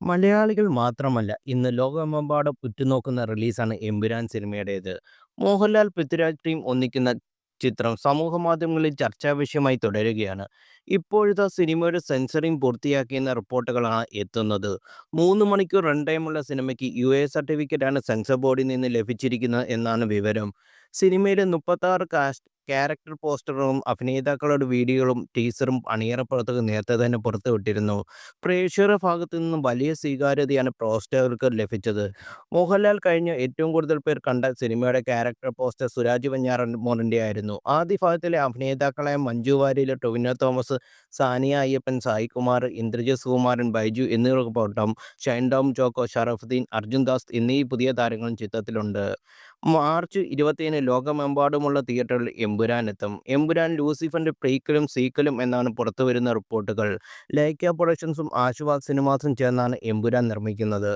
മലയാളികൾ മാത്രമല്ല ഇന്ന് ലോകമെമ്പാടും ഉറ്റുനോക്കുന്ന റിലീസാണ് എമ്പുരാൻ സിനിമയുടേത്. മോഹൻലാൽ, പൃഥ്വിരാജ് ടീം ഒന്നിക്കുന്ന ചിത്രം സമൂഹ മാധ്യമങ്ങളിൽ ചർച്ചാ വിഷയമായി തുടരുകയാണ്. ഇപ്പോഴത്തെ സിനിമയുടെ സെൻസറിംഗ് പൂർത്തിയാക്കിയെന്ന റിപ്പോർട്ടുകളാണ് എത്തുന്നത്. മൂന്ന് മണിക്കൂർ റൺ ടൈമുള്ള സിനിമയ്ക്ക് യു എ സർട്ടിഫിക്കറ്റാണ് സെൻസർ ബോർഡിൽ നിന്ന് ലഭിച്ചിരിക്കുന്നത് എന്നാണ് വിവരം. സിനിമയിലെ മുപ്പത്താറ് കാസ്റ്റ് ക്യാരക്ടർ പോസ്റ്ററുകളും അഭിനേതാക്കളുടെ വീഡിയോകളും ടീസറും അണിയറ പ്രവർത്തകർ നേരത്തെ തന്നെ പുറത്തുവിട്ടിരുന്നു. പ്രേക്ഷകരുടെ ഭാഗത്തു നിന്നും വലിയ സ്വീകാര്യതയാണ് പോസ്റ്ററുകൾക്ക് ലഭിച്ചത്. മോഹൻലാൽ കഴിഞ്ഞ ഏറ്റവും കൂടുതൽ പേർ കണ്ട സിനിമയുടെ ക്യാരക്ടർ പോസ്റ്റർ സുരാജ് വഞ്ഞാറൻ മോറിന്റെ ആയിരുന്നു ആദ്യ ഭാഗത്തിലെ അഭിനേതാക്കളായ മഞ്ജു വാര്യയിലെ ടൊവിനോ തോമസ്, സാനിയ അയ്യപ്പൻ, സായികുമാർ, ഇന്ദ്രജിത് സുകുമാരൻ, ബൈജു എന്നിവർക്കൊപ്പം ഷൈൻ ഡോം ജോക്കോ ഷറഫുദ്ദീൻ, അർജുൻ ദാസ് എന്നീ പുതിയ താരങ്ങളും ചിത്രത്തിലുണ്ട്. മാർച്ച് ഇരുപത്തിയേഴിന് ലോകമെമ്പാടുമുള്ള തിയേറ്ററിൽ എമ്പുരാൻ എത്തും. എമ്പുരാൻ ലൂസിഫറിന്റെ പ്രീക്കലും സീക്കലും എന്നാണ് പുറത്തു വരുന്ന റിപ്പോർട്ടുകൾ. ലൈക്ക പ്രൊഡക്ഷൻസും ആശീർവാദ് സിനിമാസും ചേർന്നാണ് എമ്പുരാൻ നിർമ്മിക്കുന്നത്.